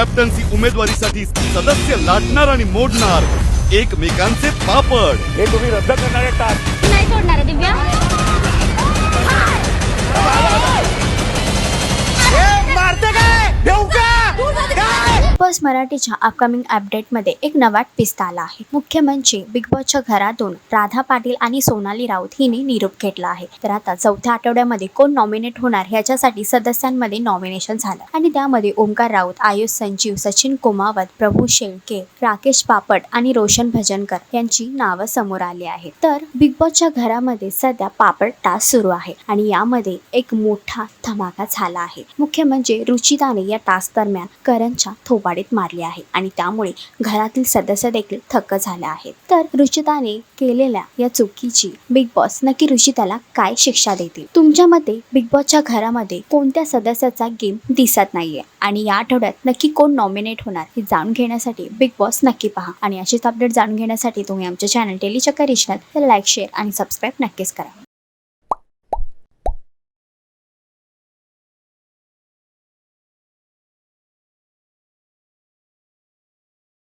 Captaincy उमेदवारीसाठी सदस्य लाटणार आणि मोडणार एकमेकांचे पापड. हे तुम्ही रद्द करणारे टास्क नाही बॉस मराठीच्या अपकमिंग अपडेटमध्ये एक नवा ट्विस्ट आला आहे. मुख्य म्हणजे बिग बॉसच्या घरातून राधा पाटील आणि सोनाली राऊत हिने निरोप घेतला आहे. तर आता चौथ्या आठवड्यामध्ये कोण नॉमिनेट होणार ह्याच्यासाठी सदस्यांमध्ये नॉमिनेशन झालं. आणि त्यामध्ये ओमकार राऊत आयुष संजीव सचिन कुमावत प्रभू शेळके राकेश पापड आणि रोशन भजनकर यांची नावं समोर आली आहेत. तर बिग बॉसच्या घरामध्ये सध्या पापड टास्क सुरू आहे आणि यामध्ये एक मोठा धमाका झाला आहे. मुख्य म्हणजे रुचिताने या टास्क दरम्यान करणच्या थोबाडीत मारली आहे आणि त्यामुळे घरातील सदस्य देखील थक्क झाले आहेत. तर रुचिताने केलेल्या या चुकीची बिग बॉस नक्की रुचिताला काय शिक्षा देतील? तुमच्या मते बिग बॉसच्या घरामध्ये कोणत्या सदस्याचा गेम दिसत नाहीये? आणि या आठवड्यात नक्की कोण नॉमिनेट होणार हे जाणून घेण्यासाठी बिग बॉस नक्की पहा. आणि अशीच अपडेट जाणून घेण्यासाठी तुम्ही आमच्या चॅनल टेलीच्या इच्छात लाईक शेअर आणि सबस्क्राईब नक्कीच करा.